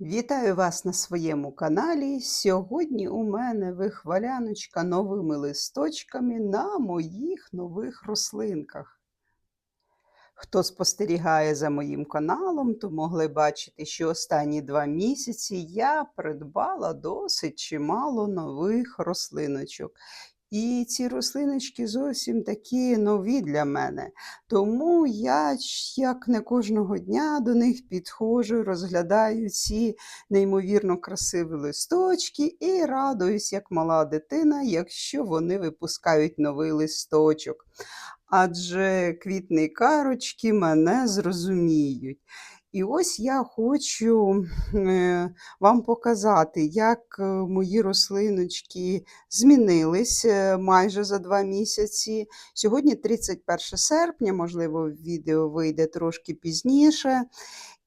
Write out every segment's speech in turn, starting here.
Вітаю вас на своєму каналі. Сьогодні у мене вихваляночка новими листочками на моїх нових рослинках. Хто спостерігає за моїм каналом, то могли бачити, що останні два місяці я придбала досить чимало нових рослиночок. І ці рослиночки зовсім такі нові для мене. Тому я як не кожного дня до них підходжу, розглядаю ці неймовірно красиві листочки і радуюсь, як мала дитина, якщо вони випускають новий листочок. Адже квітні карочки мене зрозуміють. І ось я хочу е, вам показати, як е, мої рослиночки змінились е, майже за два місяці. Сьогодні 31 серпня, можливо, відео вийде трошки пізніше.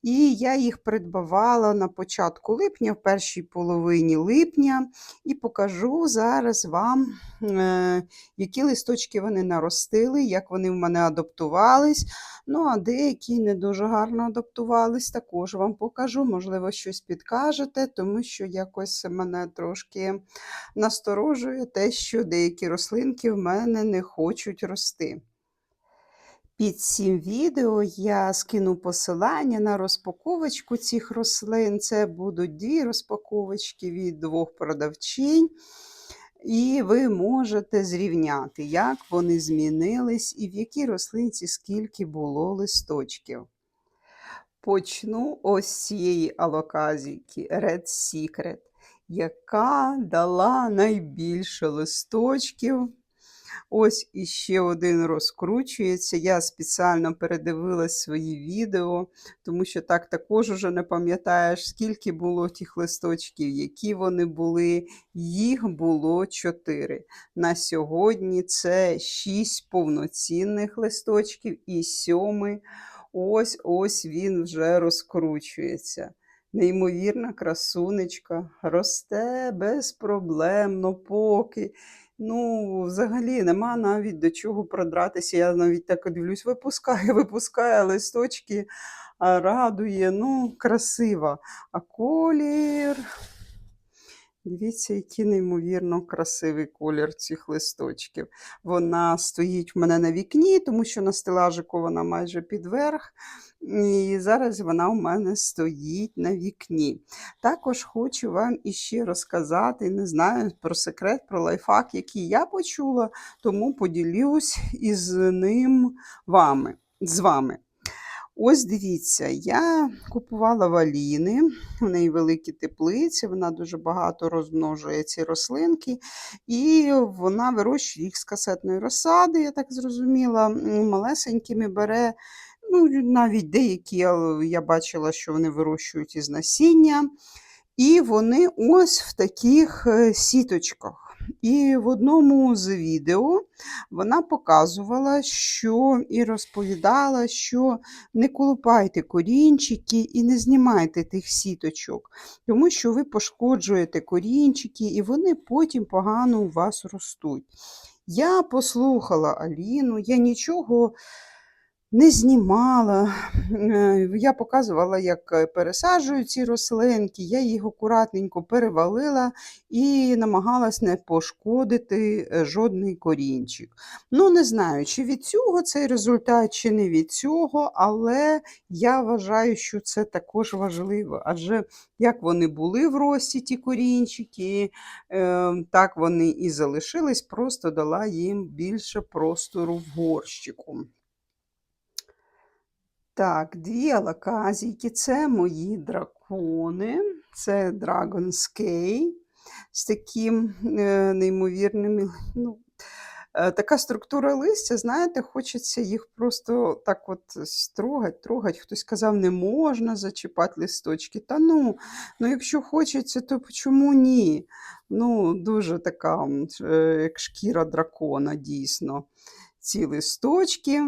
І я їх придбавала на початку липня, в першій половині липня, і покажу зараз вам, е, які листочки вони наростили, як вони в мене адаптувались. Ну, а деякі не дуже гарно адаптувались, також вам покажу, можливо, щось підкажете, тому що якось мене трошки насторожує те, що деякі рослинки в мене не хочуть рости. Під цим відео я скину посилання на розпаковочку цих рослин. Це будуть дві розпаковочки від двох продавчинь. І ви можете зрівняти, як вони змінились і в якій рослинці скільки було листочків. Почну ось з цієї алоказійки Red Secret, яка дала найбільше листочків. Ось іще один розкручується. Я спеціально передивилась свої відео, тому що так також уже не пам'ятаєш, скільки було тих листочків, які вони були. Їх було чотири. На сьогодні це шість повноцінних листочків і сьомий. Ось ось він вже розкручується. Неймовірна красунечка, росте безпроблемно поки. Ну, взагалі нема навіть до чого продратися. Я навіть так дивлюсь, випускає, випускає листочки, радує. Ну, красиво. А колір. Дивіться, який неймовірно красивий колір цих листочків. Вона стоїть в мене на вікні, тому що на стелажику вона майже підверх. І зараз вона у мене стоїть на вікні. Також хочу вам іще розказати, не знаю, про секрет, про лайфхак, який я почула, тому поділюсь із ним вами, з вами. Ось дивіться, я купувала валіни, в неї великі теплиці, вона дуже багато розмножує ці рослинки, і вона вирощує їх з касетної розсади, я так зрозуміла, малесенькими бере. Ну, навіть деякі я, я бачила, що вони вирощують із насіння. І вони ось в таких е, сіточках. І в одному з відео вона показувала, що і розповідала, що не колупайте корінчики і не знімайте тих сіточок, тому що ви пошкоджуєте корінчики, і вони потім погано у вас ростуть. Я послухала Аліну, я нічого не знімала. Е, Я показувала, як е, пересаджують ці рослинки, я їх акуратненько перевалила і намагалась не пошкодити е, жодний корінчик. Ну, не знаю, чи від цього цей результат, чи не від цього, але я вважаю, що це також важливо. Адже як вони були в рості, ті корінчики, так вони і залишились, просто дала їм більше простору в горщику. Так, дві алаказійки це мої дракони. Це Dragon Scale з таким е, неймовірними. Ну, е, така структура листя, знаєте, хочеться їх просто так от трогать, трогать. Хтось казав, не можна зачіпати листочки. Та ну, ну якщо хочеться, то чому ні? Ну, дуже така, е, як шкіра дракона, дійсно. Ці листочки.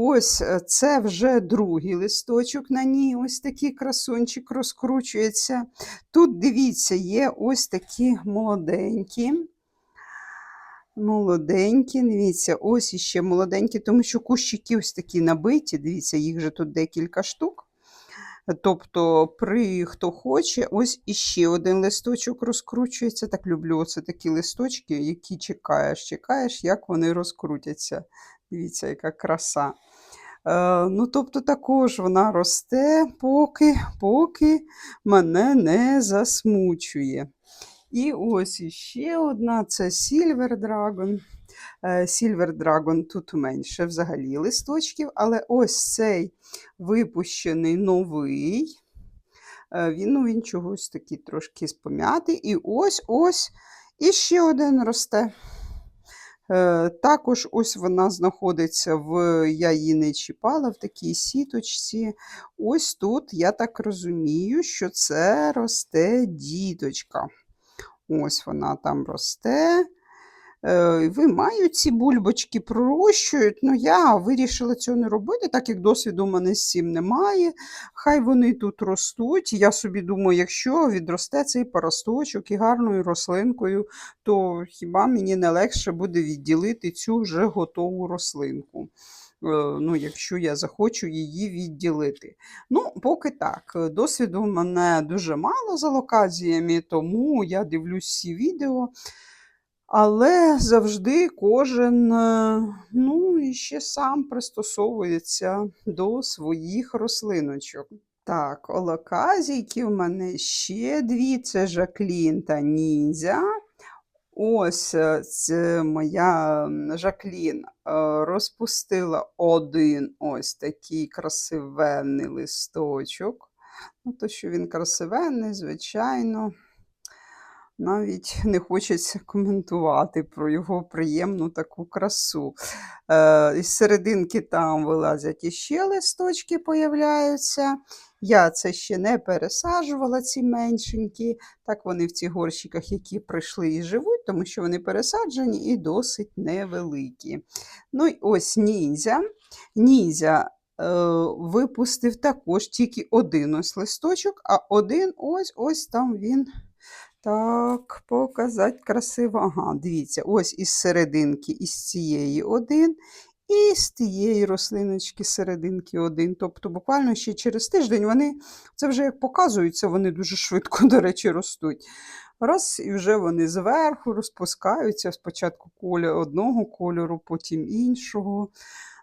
Ось е, це вже другий листочок на ній. Ось такий красунчик розкручується. Тут, дивіться, є ось такі молоденькі. Молоденькі, дивіться, ось іще молоденькі, тому що кущики ось такі набиті. Дивіться, їх же тут декілька штук. Тобто, при хто хоче, ось іще один листочок розкручується. Так люблю оце такі листочки, які чекаєш, чекаєш, як вони розкрутяться. Дивіться, яка краса. Е, ну, тобто, також вона росте, поки, поки мене не засмучує. І ось іще одна це Silver Dragon. Е, Silver Dragon тут менше взагалі листочків, але ось цей випущений новий. Е, Він, ну, він чогось такий трошки спом'ятий. І ось ось іще один росте. Е, Також ось вона знаходиться в, я її не чіпала, в такій сіточці. Ось тут, я так розумію, що це росте діточка. Ось вона там росте. Е, Виймають ці бульбочки, пророщують. Ну, я вирішила цього не робити, так як досвіду у мене з цим немає. Хай вони тут ростуть. Я собі думаю, якщо відросте цей паросточок і гарною рослинкою, то хіба мені не легше буде відділити цю вже готову рослинку. Е, Ну, якщо я захочу її відділити. Ну, поки так. Досвіду в мене дуже мало за локаціями, тому я дивлюсь всі відео. Але завжди кожен, е, ну, ще сам пристосовується до своїх рослиночок. Так, олоказійки в мене ще дві: це Жаклін та Ніндзя. Ось е, це моя Жаклін е, розпустила один ось такий красивенний листочок. Ну, то, що він красивенний, звичайно навіть не хочеться коментувати про його приємну таку красу. Е, Із серединки там вилазять іще листочки появляються. Я це ще не пересаджувала, ці меншенькі. Так вони в цих горщиках, які прийшли і живуть, тому що вони пересаджені і досить невеликі. Ну і ось ніндзя. Ніндзя е, випустив також тільки один ось листочок, а один ось ось там він. Так, показати красиво. Ага, дивіться, ось із серединки, із цієї один, і з тієї рослиночки серединки один. Тобто, буквально ще через тиждень вони, це вже як показується, вони дуже швидко, до речі, ростуть. Раз, і вже вони зверху розпускаються спочатку кольору одного кольору, потім іншого.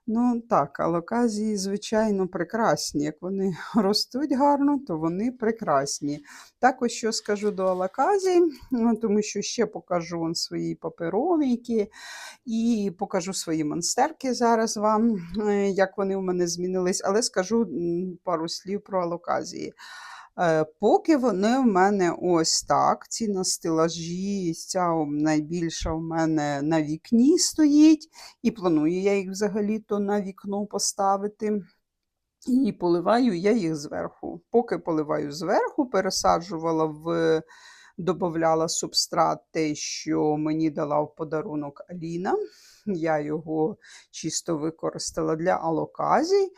Ну так, алоказії, звичайно, прекрасні. Як вони ростуть гарно, то вони прекрасні. Також що скажу до алаказій, ну, тому що ще покажу вон свої паперовійки і покажу свої монстерки зараз вам, е, як вони у мене змінились, але скажу пару слів про алоказії. Е, Поки вони в мене ось так, ці на стелажі, ця найбільша в мене на вікні стоїть, і планую я їх взагалі-то на вікно поставити. І поливаю я їх зверху. Поки поливаю зверху, пересаджувала в, додавала субстрат, те, що мені дала в подарунок Аліна. Я його чисто використала для алоказій.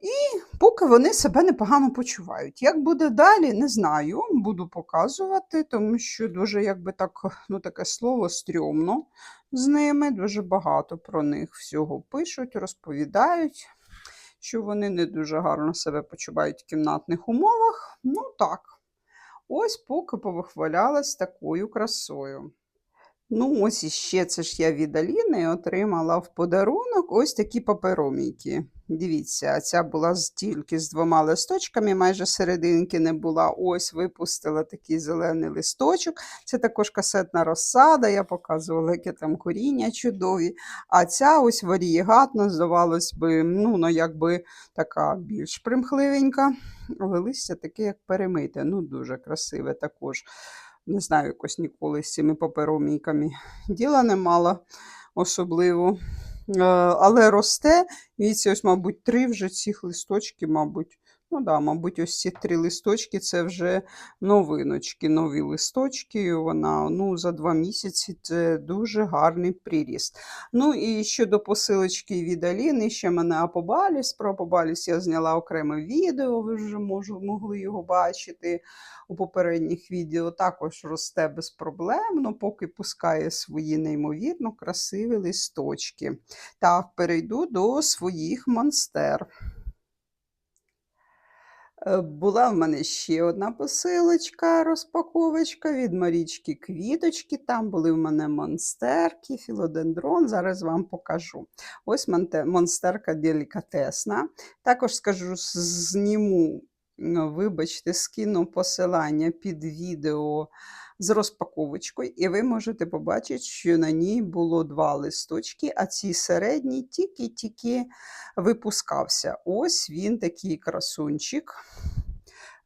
І поки вони себе непогано почувають. Як буде далі, не знаю. Буду показувати, тому що дуже, якби так, ну таке слово стрьомно з ними. Дуже багато про них всього пишуть, розповідають, що вони не дуже гарно себе почувають в кімнатних умовах. Ну так, ось поки повихвалялась такою красою. Ну, ось іще це ж я від Аліни отримала в подарунок ось такі паперомійки. Дивіться, ця була тільки з двома листочками, майже серединки не була. Ось випустила такий зелений листочок. Це також касетна розсада, я показувала, яке там коріння чудові. А ця ось варієгатна, здавалось би, ну, ну якби така більш примхливенька, але листя таке, як перемите. Ну, дуже красиве також. Не знаю, якось ніколи з цими паперомійками діла не мала особливо. Е, Але росте, віці, ось, мабуть, три вже цих листочки, мабуть. Ну да, мабуть, ось ці три листочки це вже новиночки, нові листочки. Вона ну, за два місяці це дуже гарний приріст. Ну і щодо посилочки від Аліни, ще мене Апобаліс. Про Апобаліс я зняла окреме відео, ви вже можу, могли його бачити у попередніх відео. Також росте безпроблемно, поки пускає свої неймовірно красиві листочки. Так, перейду до своїх монстер. Е, Була в мене ще одна посилочка, розпаковочка від Марічки Квіточки. Там були в мене монстерки, філодендрон. Зараз вам покажу. Ось монстерка делікатесна. Також скажу, зніму, вибачте, скину посилання під відео з розпаковочкою, і ви можете побачити, що на ній було два листочки, а цей середній тільки-тільки випускався. Ось він такий красунчик.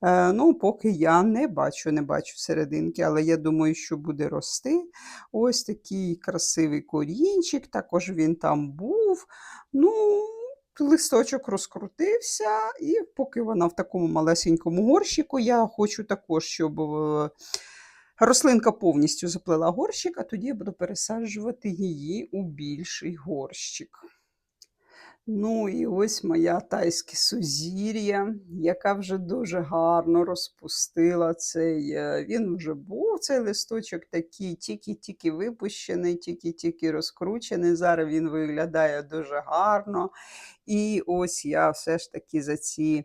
Е, ну, поки я не бачу, не бачу серединки, але я думаю, що буде рости. Ось такий красивий корінчик, також він там був. Ну, листочок розкрутився, і поки вона в такому малесенькому горщику, я хочу також, щоб е, рослинка повністю заплела горщик, а тоді я буду пересаджувати її у більший горщик. Ну і ось моя тайське сузір'я, яка вже дуже гарно розпустила цей. е, Він вже був цей листочок такий, тільки-тільки випущений, тільки-тільки розкручений. Зараз він виглядає дуже гарно. І ось я все ж таки за ці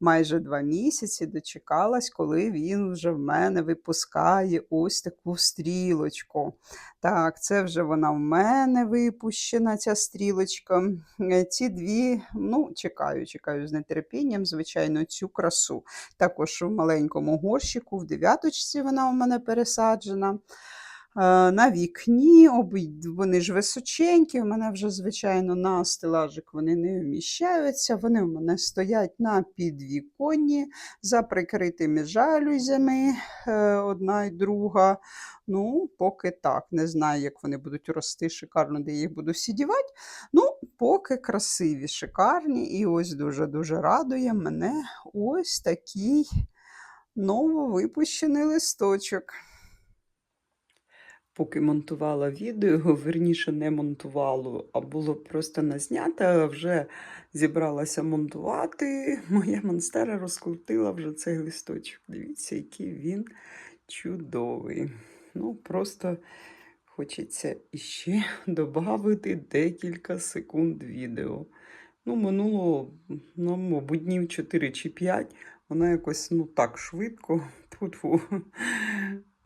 майже два місяці дочекалась, коли він вже в мене випускає ось таку стрілочку. Так, це вже вона в мене випущена, ця стрілочка. Е, Ці дві, ну, чекаю, чекаю з нетерпінням, звичайно, цю красу. Також в маленькому горщику, в дев'яточці вона у мене пересаджена. Е, На вікні, вони ж височенькі, у мене вже, звичайно, на стелажик вони не вміщаються. Вони у мене стоять на підвіконні за прикритими жалюзями, е, одна і друга. Ну, поки так. Не знаю, як вони будуть рости шикарно, де їх буду сідівати. Ну, поки красиві, шикарні. І ось дуже-дуже радує мене ось такий нововипущений листочок. Поки монтувала відео, верніше не монтувала, а було просто назнято, вже зібралася монтувати. Моя монстера розкрутила вже цей листочок. Дивіться, який він чудовий. Ну, просто хочеться іще додати декілька секунд відео. Ну, минуло, ну, мабуть, днів 4 чи 5. Вона якось ну так швидко тьфу-тьфу,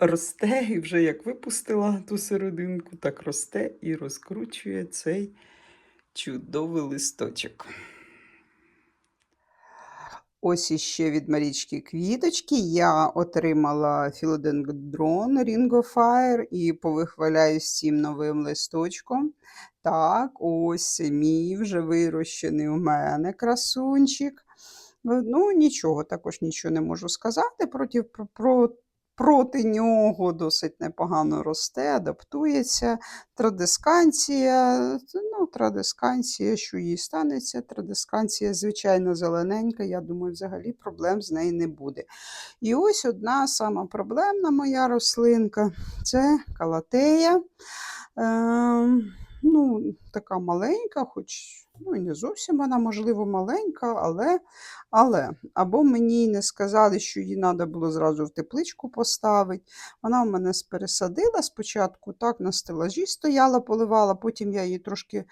росте і вже як випустила ту серединку, так росте і розкручує цей чудовий листочок. Ось іще від Марічки Квіточки я отримала філодендрон Ring of Fire і повихваляюсь цим новим листочком. Так, ось мій вже вирощений у мене красунчик. Ну, нічого, також нічого не можу сказати. Проти, про, проти нього досить непогано росте, адаптується. Традисканція, ну, традисканція, що їй станеться. Традисканція, звичайно, зелененька. Я думаю, взагалі проблем з нею не буде. І ось одна сама проблемна моя рослинка це калатея. Е, ну, така маленька, хоч ну, і не зовсім вона, можливо, маленька, але, але або мені не сказали, що її треба було зразу в тепличку поставити. Вона в мене пересадила спочатку, так, на стелажі стояла, поливала, потім я її трошки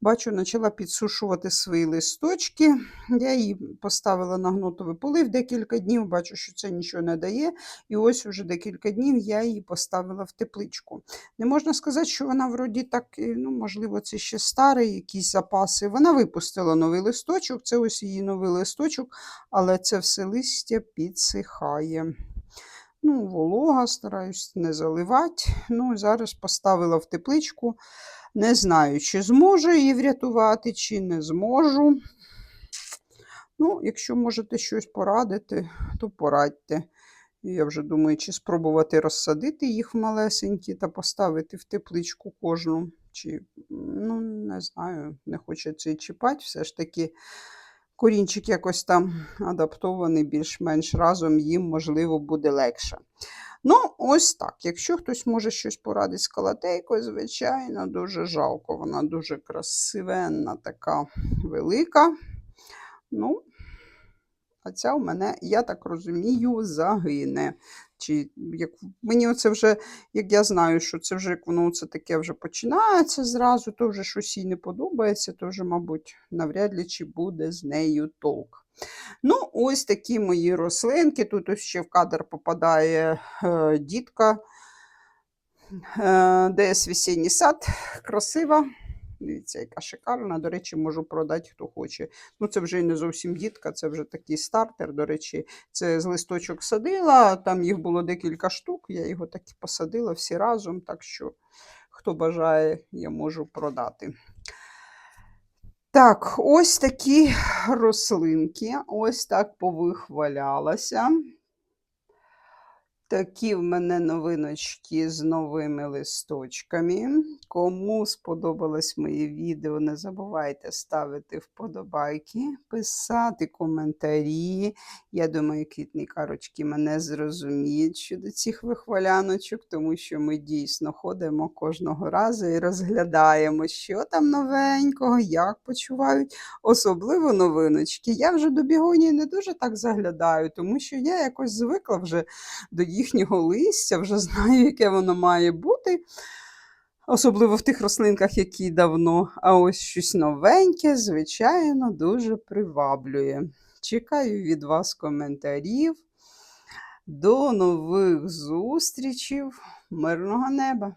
бачу, почала підсушувати свої листочки. Я її поставила на гнотовий полив декілька днів, бачу, що це нічого не дає. І ось уже декілька днів я її поставила в тепличку. Не можна сказати, що вона вроді так, ну, можливо, це ще старий якісь запаси. Вона випустила новий листочок, це ось її новий листочок, але це все листя підсихає. Ну, волога, стараюсь не заливати. Ну, зараз поставила в тепличку. Не знаю, чи зможу її врятувати, чи не зможу. Ну, якщо можете щось порадити, то порадьте. Я вже думаю, чи спробувати розсадити їх в малесенькі та поставити в тепличку кожну. Чи, ну, не знаю, не хочеться і чіпати. Все ж таки, корінчик якось там адаптований, більш-менш разом їм, можливо, буде легше. Ну, ось так. Якщо хтось може щось порадити з калатейкою, звичайно, дуже жалко. Вона дуже красивенна, така велика. Ну, а ця у мене, я так розумію, загине. Чи як мені оце вже, як я знаю, що це вже як воно це таке вже починається зразу, то вже щось їй не подобається, то вже, мабуть, навряд ли чи буде з нею толк. Ну, ось такі мої рослинки. Тут ось ще в кадр попадає е, дітка. Е, ДС весінній сад. Красива. Дивіться, яка шикарна. До речі, можу продати, хто хоче. Ну, це вже і не зовсім дітка, це вже такий стартер. До речі, це з листочок садила. Там їх було декілька штук. Я його так і посадила всі разом. Так що, хто бажає, я можу продати. Так, ось такі рослинки. Ось так повихвалялася. Такі в мене новиночки з новими листочками. Кому сподобалось моє відео, не забувайте ставити вподобайки, писати коментарі. Я думаю, квітні карочки мене зрозуміють щодо цих вихваляночок, тому що ми дійсно ходимо кожного разу і розглядаємо, що там новенького, як почувають. Особливо новиночки. Я вже до бігонії не дуже так заглядаю, тому що я якось звикла вже до їхнього листя, вже знаю, яке воно має бути. Особливо в тих рослинках, які давно. А ось щось новеньке, звичайно, дуже приваблює. Чекаю від вас коментарів. До нових зустрічів. Мирного неба!